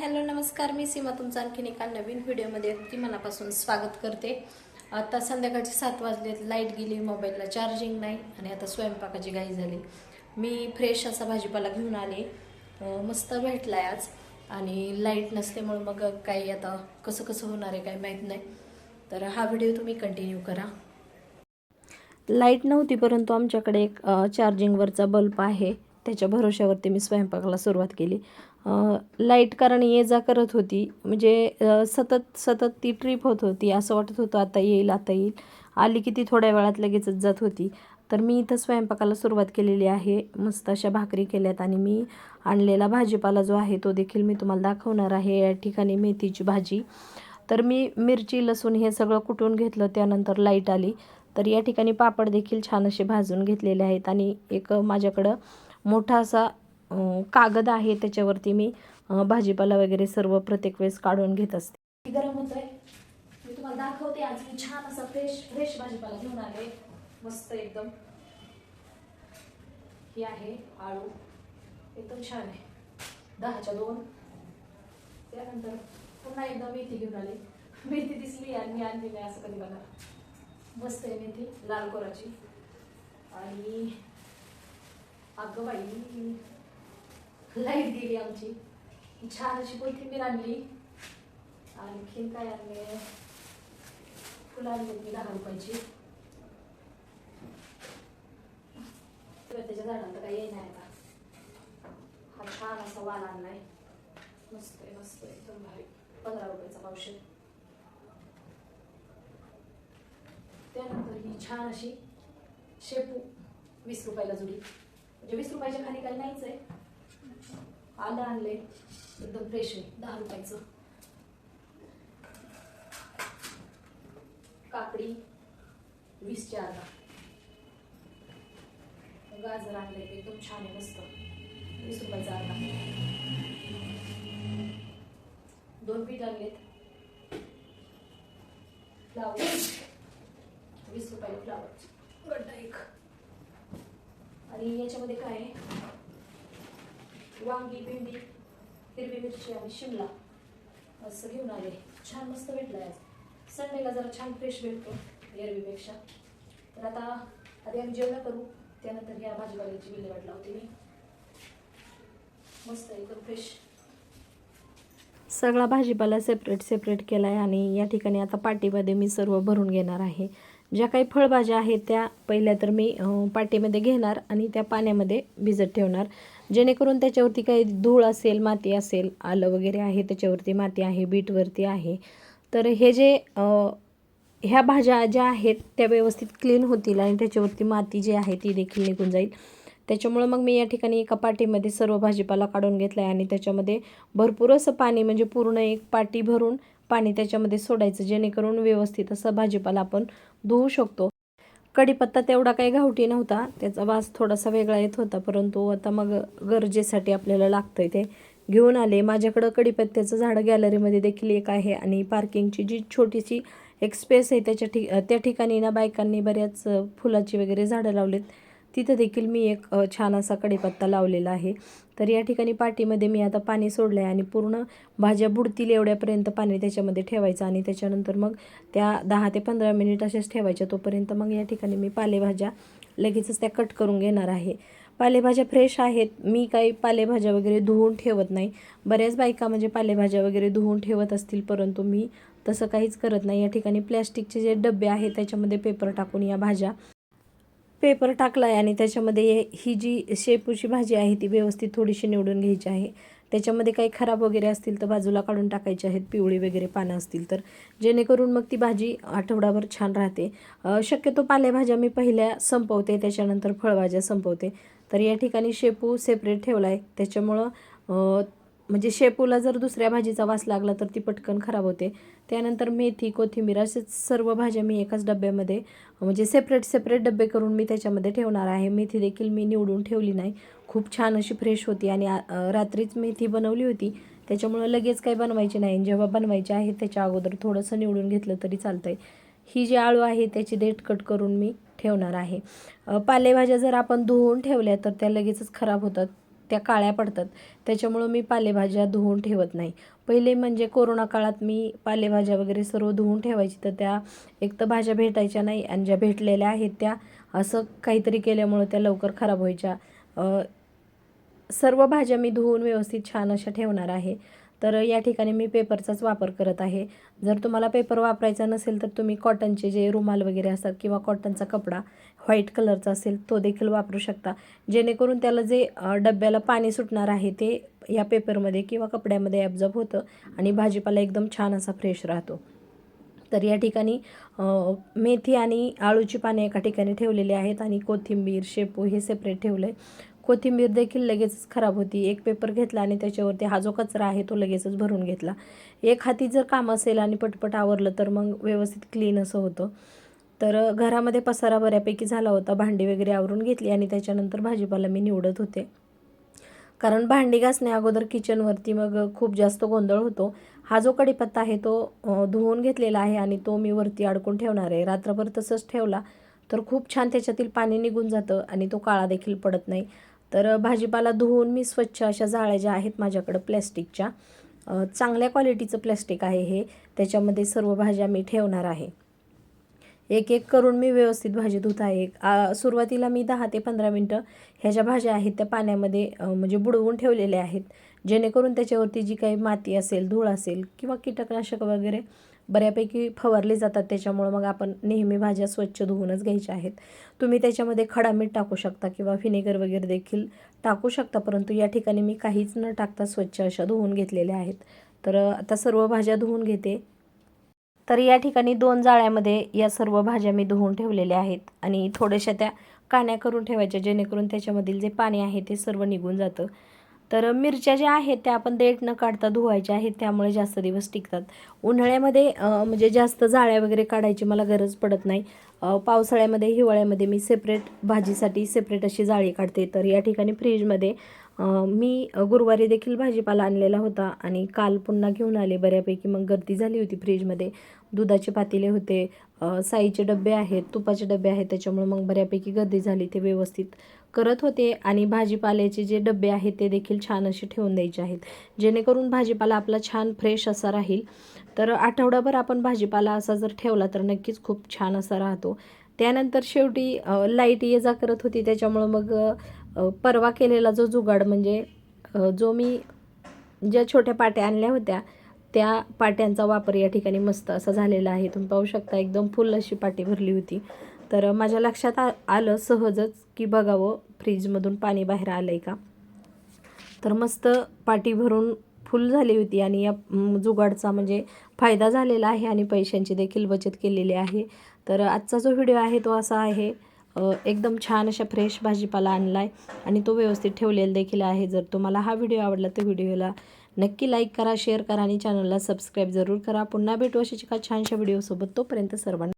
Hello नमस्कार. मी सीमा तुमचं आणखीन एका नवीन व्हिडिओमध्ये ती मनापासून स्वागत करते. आता संध्याकाळचे सात वाजलेत लाइट गेली मोबाईलला चार्जिंग नाही आणि आता स्वयंपाकाची घाई झाली. मी फ्रेश असा भाजीपाला घेऊन आले. मस्त मस्त भेटलाय आज आणि लाइट नसल्यामुळं मग काही आता कसं कसं होणार आहे काही माहीत नाही. तर हा व्हिडिओ तुम्ही कंटिन्यू करा. लाइट नव्हती परंतु आमच्याकडे एक चार्जिंगवरचा बल्ब आहे. त्याच्या भरोश्यावरती मी स्वयंपाकाला सुरुवात केली. लाइट कारण ये जा करत होती. म्हणजे सतत सतत ती ट्रिप होत होती. असं वाटत होतं आता येईल आता येईल. आली की ती थोड्या वेळात लगेचच जात होती. तर मी इथं स्वयंपाकाला सुरुवात केलेली आहे. मस्त अशा भाकरी केल्यात आणि मी आणलेला भाजीपाला जो आहे तो देखील मी तुम्हाला दाखवणार आहे. या ठिकाणी मेथीची भाजी. तर मी मिरची लसूण हे सगळं कुटून घेतलं. त्यानंतर लाइट आली. तर या ठिकाणी पापड देखील छान असे भाजून घेतलेले आहेत. आणि एक माझ्याकडं मोठा असा कागद आहे त्याच्यावरती मी भाजीपाला वगैरे सर्व प्रत्येक वेळेस काढून घेत असते. गरम होत आहे मी तुम्हाला दाखवते. आज मी छान असा फ्रेश फ्रेश भाजीपाला घेऊन आले. मस्त एकदम. ही आहे आळू. एकदम छान आहे. दहाच्या दोन. त्यानंतर पुन्हा एकदा मेथी घेऊन आली. मेथी दिसली आणि मी आणली नाही असं कधी बघा मस्त आहे मेथी लाल कोराची. आणि अगं बाई लाइट गेली आमची. छान अशी कोथिंबीर आणली. आणखीन काय आणले? फुलं आणली मी दहा रुपयाची. तर त्याच्या झाडांना काही येणार आता. हा छान असा वाल आणलाय. मस्त आहे मस्त आहे. एकदम भारी. पंधरा रुपयाचा औषध. त्यानंतर ही छान अशी शेपू वीस रुपयाला जुडी. म्हणजे वीस रुपयाच्या खाली काही नाहीच आहे. आलं आणले एकदम फ्रेश आहे. दहा रुपयाचं. काकडी वीसचे अर्धा गाजर आणले एकदम छान आहे मस्त. वीस रुपयाचा अर्धा दोन पीठ आणलेत. फ्लावर. वीस रुपयाला फ्लावर. गड्डा एक. आणि याच्यामध्ये काय आहे? वांगी भेंडी हिरवी मिरची आणि शिमला. असं घेऊन आले. छान मस्त भेटलं आज. संडेला जरा छान फ्रेश भेटतो एरवीपेक्षा तर आता आधी आम्ही जेवण करू. त्यानंतर या भाजीवाल्याची विल्हेवाट लावते मी. मस्त एकदम फ्रेश सगळा भाजीपाला सेपरेट सेपरेट केला आहे आणि या ठिकाणी आता पाटीमध्ये मी सर्व भरून घेणार आहे. ज्या काही फळभाज्या आहेत त्या पहिल्या तर मी पाटीमध्ये घेणार आणि त्या पाण्यामध्ये भिजत ठेवणार. जेणेकरून त्याच्यावरती काही धूळ असेल माती असेल आलं वगैरे आहे त्याच्यावरती माती आहे बीटवरती आहे. तर हे जे ह्या भाज्या ज्या आहेत त्या व्यवस्थित क्लीन होतील आणि त्याच्यावरती माती जी आहे ती देखील निघून जाईल. त्याच्यामुळं मग मी या ठिकाणी एका पाटीमध्ये सर्व भाजीपाला काढून घेतला आहे आणि त्याच्यामध्ये भरपूर असं पाणी म्हणजे पूर्ण एक पाटी भरून पाणी त्याच्यामध्ये सोडायचं जेणेकरून व्यवस्थित असं भाजीपाला आपण धुवू शकतो. कढीपत्ता तेवढा काही गावठी नव्हता. त्याचा वास थोडासा वेगळा येत होता परंतु आता मग गरजेसाठी आपल्याला लागतं ते. घेऊन आले. माझ्याकडं कढीपत्त्याचं झाडं गॅलरीमध्ये देखील एक आहे आणि पार्किंगची जी छोटीशी एक स्पेस आहे त्याच्या ठिक त्या ठिकाणी ना बायकांनी बऱ्याच फुलाची वगैरे झाडं लावलेत. तिथं देखील मी एक छान असा कढीपत्ता लावलेला आहे. तर या ठिकाणी पाटीमध्ये मी आता पाणी सोडलं आहे आणि पूर्ण भाज्या बुडतील एवढ्यापर्यंत पाणी त्याच्यामध्ये ठेवायचं आणि त्याच्यानंतर मग त्या दहा ते पंधरा मिनिट असेच ठेवायच्या तोपर्यंत मग या ठिकाणी मी पालेभाज्या लगेचच त्या कट करून घेणार आहे. पालेभाज्या फ्रेश आहेत. मी काही पालेभाज्या वगैरे धुवून ठेवत नाही. बऱ्याच बायका म्हणजे पालेभाज्या वगैरे धुवून ठेवत असतील परंतु मी तसं काहीच करत नाही. या ठिकाणी प्लॅस्टिकचे जे डबे आहेत त्याच्यामध्ये पेपर टाकून या भाज्या पेपर टाकला आहे आणि त्याच्यामध्ये ही जी शेपूची भाजी आहे ती व्यवस्थित थोडीशी निवडून घ्यायची आहे. त्याच्यामध्ये काही खराब वगैरे असतील तर बाजूला काढून टाकायचे आहेत. पिवळी वगैरे पानं असतील तर. जेणेकरून मग ती भाजी आठवडाभर छान राहते. शक्यतो पालेभाज्या मी पहिल्या संपवते त्याच्यानंतर फळभाज्या संपवते. तर या ठिकाणी शेपू सेपरेट ठेवला आहे त्याच्यामुळं म्हणजे शेपूला जर दुसऱ्या भाजीचा वास लागला तर ती पटकन खराब होते. त्यानंतर मेथी कोथिंबीर असेच सर्व भाज्या मी एकाच डब्यामध्ये म्हणजे सेपरेट सेपरेट डबे करून मी त्याच्यामध्ये ठेवणार आहे. मेथी देखील मी निवडून ठेवली नाही. खूप छान अशी फ्रेश होती आणि रात्रीच मेथी बनवली होती. त्याच्यामुळं लगेच काही बनवायची नाही. जेव्हा बनवायची आहे त्याच्या अगोदर थोडंसं निवडून घेतलं तरी चालतं आहे ही जी आळू आहे त्याची देठ कट करून मी ठेवणार आहे. पालेभाज्या जर आपण धुवून ठेवल्या तर त्या लगेचच खराब होतात. त्या काळ्या पडतात. त्याच्यामुळं मी पालेभाज्या धुवून ठेवत नाही. पहिले म्हणजे कोरोना काळात मी पालेभाज्या वगैरे सर्व धुवून ठेवायची. तर त्या एक तर भाज्या भेटायच्या नाही आणि ज्या भेटलेल्या आहेत त्या असं काहीतरी केल्यामुळं त्या लवकर खराब व्हायच्या. सर्व भाज्या मी धुवून व्यवस्थित छान अशा ठेवणार आहे. तर या ठिकाणी मी पेपरचाच वापर करत आहे. जर तुम्हाला पेपर वापरायचा नसेल तर तुम्ही कॉटनचे जे रुमाल वगैरे असतात किंवा कॉटनचा कपडा व्हाईट कलरचा असेल तो देखील वापरू शकता. जेणेकरून त्याला जे डब्याला पाणी सुटणार आहे ते या पेपरमध्ये किंवा कपड्यामध्ये ॲब्झॉर्ब होतं आणि भाजीपाला एकदम छान असा फ्रेश राहतो. तर या ठिकाणी मेथी आणि आळूची पाने एका ठिकाणी ठेवलेली आहेत आणि कोथिंबीर शेपू हे सेपरेट ठेवलं आहे कोथिंबीर देखील लगेचच खराब होती. एक पेपर घेतला आणि त्याच्यावरती हा जो कचरा आहे तो लगेचच भरून घेतला. एक हाती जर काम असेल आणि पटपट आवरलं तर मग व्यवस्थित क्लीन असं होतं. तर घरामध्ये पसारा बऱ्यापैकी झाला होता. भांडी वगैरे आवरून घेतली आणि त्याच्यानंतर भाजीपाला मी निवडत होते. कारण भांडी घासण्या अगोदर किचनवरती मग खूप जास्त गोंधळ होतो. हा जो कढीपत्ता आहे तो धुवून घेतलेला आहे आणि तो मी वरती अडकून ठेवणार आहे. रात्रभर तसंच ठेवला तर खूप छान त्याच्यातील पाणी निघून जातं आणि तो काळा देखील पडत नाही. तर भाजीपाला धुवून मी स्वच्छ अशा जाळ्या ज्या आहेत माझ्याकडं प्लॅस्टिकच्या चांगल्या क्वालिटीचं प्लॅस्टिक आहे हे. त्याच्यामध्ये सर्व भाज्या मी ठेवणार आहे. एक एक करून मी व्यवस्थित भाजी धुत आहे. सुरुवातीला मी दहा ते पंधरा मिनटं ह्या ज्या भाज्या आहेत त्या पाण्यामध्ये म्हणजे बुडवून ठेवलेल्या आहेत. जेणेकरून त्याच्यावरती जी काही माती असेल धूळ असेल किंवा कीटकनाशक वगैरे बऱ्यापैकी फवारले जातात. त्याच्यामुळं मग आपण नेहमी भाज्या स्वच्छ धुवूनच घ्यायच्या आहेत. तुम्ही त्याच्यामध्ये खडा मीठ टाकू शकता किंवा व्हिनेगर वगैरे देखील टाकू शकता. परंतु या ठिकाणी मी काहीच न टाकता स्वच्छ अशा धुवून घेतलेल्या आहेत. तर आता सर्व भाज्या धुवून घेते. तर या ठिकाणी दोन जाळ्यामध्ये या सर्व भाज्या मी धुवून ठेवलेल्या आहेत. आणि थोड्याशा त्या काण्या करून ठेवायच्या जेणेकरून त्याच्यामधील जे पाणी आहे ते सर्व निघून जातं. तर मिरच्या ज्या आहेत त्या आपण देठ न काढता धुवायच्या आहेत त्यामुळे जास्त दिवस टिकतात. उन्हाळ्यामध्ये म्हणजे जास्त जाळ्या वगैरे काढायची मला गरज पडत नाही. पावसाळ्यामध्ये हिवाळ्यामध्ये मी सेपरेट भाजीसाठी सेपरेट अशी जाळी काढते. तर या ठिकाणी फ्रीजमध्ये मी गुरुवारी देखील भाजीपाला आणलेला होता आणि काल पुन्हा घेऊन आले बऱ्यापैकी. मग गर्दी झाली होती फ्रीजमध्ये दुधाचे पातेले होते साईचे डबे आहेत तुपाचे डबे आहेत त्याच्यामुळे मग बऱ्यापैकी गर्दी झाली ते व्यवस्थित. करत होते आणि भाजीपाल्याचे जे डबे आहेत ते देखील छान असे ठेवून द्यायचे आहेत. जेणेकरून भाजीपाला आपला छान फ्रेश असा राहील. तर आठवडाभर आपण भाजीपाला असा जर ठेवला तर नक्कीच खूप छान असा राहतो. त्यानंतर शेवटी लाइट ये जा करत होती. त्याच्यामुळं मग परवा केलेला जो जुगाड म्हणजे जो मी ज्या छोट्या पाट्या आणल्या होत्या त्या पाट्यांचा वापर या ठिकाणी मस्त असा झालेला आहे. तुम्ही पाहू शकता एकदम फुल अशी पाटी भरली होती. तर माझ्या लक्षात आ आलं सहजच की बघावं फ्रीजमधून पाणी बाहेर आलं आहे का? तर मस्त पाटी भरून फुल झाली होती आणि या जुगाडचा म्हणजे फायदा झालेला आहे आणि पैशांची देखील बचत केलेली आहे. तर आजचा जो व्हिडिओ आहे तो असा आहे एकदम छान अशा फ्रेश भाजीपाला आणला आहे आणि तो व्यवस्थित ठेवलेला देखील आहे. जर तुम्हाला हा व्हिडिओ आवडला तर व्हिडिओला नक्की लाईक करा शेअर करा आणि चॅनलला सबस्क्राईब जरूर करा. पुन्हा भेटू अशाच एका छानशा व्हिडिओसोबत. तोपर्यंत सर्वांना